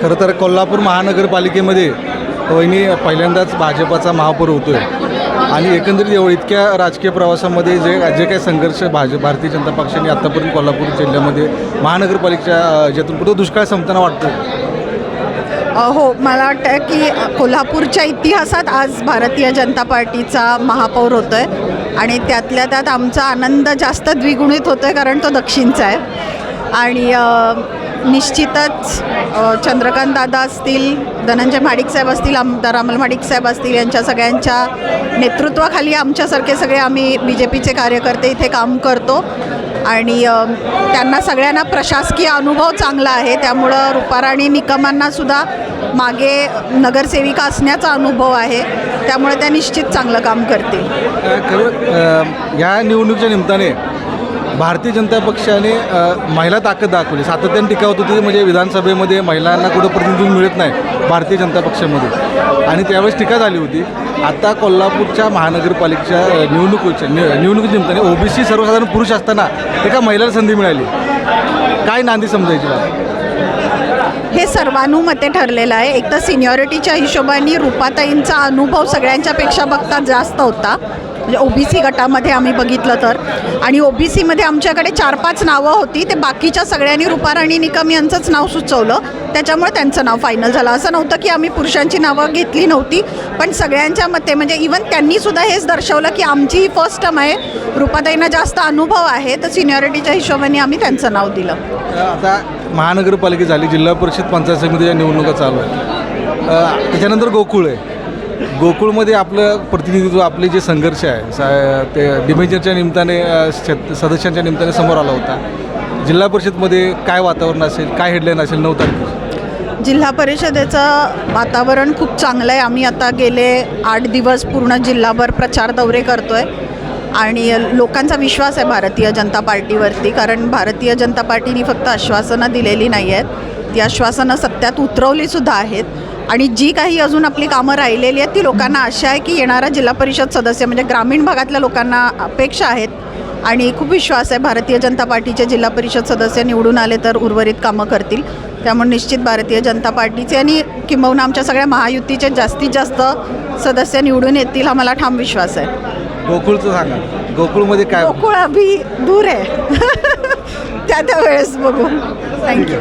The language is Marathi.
खरं तर कोल्हापूर महानगरपालिकेमध्ये वहिनी पहिल्यांदाच भाजपाचा महापौर होतो आहे आणि एकंदरीत एवढं इतक्या राजकीय प्रवासामध्ये जे जे काही संघर्ष भाजप भारतीय जनता पक्षाने आत्तापर्यंत कोल्हापूर जिल्ह्यामध्ये महानगरपालिकेच्या ज्यातून कुठं दुष्काळ संपताना वाटतो हो मला वाटतं की कोल्हापूरच्या इतिहासात आज भारतीय जनता पार्टीचा महापौर होतो आहे आणि त्यातल्या त्यात आमचा आनंद जास्त द्विगुणित होतो आहे कारण तो दक्षिणचा आहे. आणि निश्चितच चंद्रकांत दादा असतील धनंजय महाडिक साहेब असतील आमदार अमल महाडिक साहेब असतील यांच्या सगळ्यांच्या नेतृत्वाखाली आमच्यासारखे सगळे आम्ही बी जे पीचे कार्यकर्ते इथे काम करतो. आणि त्यांना सगळ्यांना प्रशासकीय अनुभव चांगला आहे. त्यामुळं रुपाराणी निकमांनासुद्धा मागे नगरसेविका असण्याचा अनुभव आहे. त्यामुळे त्या निश्चित चांगलं काम करतील. या निवडणुकीच्या निमित्ताने भारतीय जनता पक्षाने महिला ताकद दाखवली. सातत्याने टीका होत होती म्हणजे विधानसभेमध्ये महिलांना कुठं प्रतिनिधित्व मिळत नाही भारतीय जनता पक्षामध्ये. आणि त्यावेळेस टीका झाली होती आता कोल्हापूरच्या महानगरपालिकेच्या अ, निवडणुकीच्या नि ओ बी ओबीसी सर्वसाधारण पुरुष असताना एका महिलाला संधी मिळाली. काय नांदी समजायची हे सर्वानुमते ठरलेलं आहे. एक तर सिनियॉरिटीच्या हिशोबाने रुपाताईंचा अनुभव सगळ्यांच्यापेक्षा बघता जास्त होता. म्हणजे सी गटामध्ये आम्ही बघितलं तर. आणि ओ बी सीमध्ये आमच्याकडे चार पाच नावं होती. ते बाकीच्या सगळ्यांनी रुपाराणी निकम यांचंच नाव सुचवलं. त्याच्यामुळे त्यांचं नाव फायनल झालं. असं नव्हतं की आम्ही पुरुषांची नावं घेतली नव्हती. पण सगळ्यांच्या मते म्हणजे इवन त्यांनीसुद्धा हेच दर्शवलं की आमची ही फर्स्ट टर्म आहे. रुपाताईंना जास्त अनुभव आहे. तर सिनियॉरिटीच्या हिशोबाने आम्ही त्यांचं नाव दिलं. आता महानगरपालिका झाली. जिल्हा परिषद पंचायत समितीच्या निवडणुका चालू आहे त्याच्यानंतर गोकुळ आहे. गोकुळमध्ये आपलं प्रतिनिधित्व आपले जे संघर्ष आहे सा ते डिमेजरच्या निमित्ताने सदस्यांच्या निमित्ताने समोर आला होता. जिल्हा परिषदमध्ये काय वातावरण असेल काय हेडलाईन असेल नऊ तारखेला? जिल्हा परिषदेचं वातावरण खूप चांगलं आहे. आम्ही आता गेले आठ दिवस पूर्ण जिल्हाभर प्रचार दौरे करतो आहे आणि लोकांचा विश्वास आहे भारतीय जनता पार्टीवरती कारण भारतीय जनता पार्टीने फक्त आश्वासनं दिलेली नाही आहेत ती आश्वासनं सत्यात उतरवलीसुद्धा आहेत. आणि जी काही अजून आपली कामं राहिलेली आहेत ती लोकांना आशा आहे की येणारा जिल्हा परिषद सदस्य म्हणजे ग्रामीण भागातल्या लोकांना अपेक्षा आहेत. आणि खूप विश्वास आहे भारतीय जनता पार्टीचे जिल्हा परिषद सदस्य निवडून आले तर उर्वरित कामं करतील. त्यामुळे निश्चित भारतीय जनता पार्टीचे आणि किंबहुना आमच्या सगळ्या महायुतीचे जास्तीत जास्त सदस्य निवडून येतील हा मला ठाम विश्वास आहे. गोकुळचं सांगा. गोकुळमध्ये काय गोकुळ अभि दूर आहे. त्या त्या वेळेस बघू. थँक्यू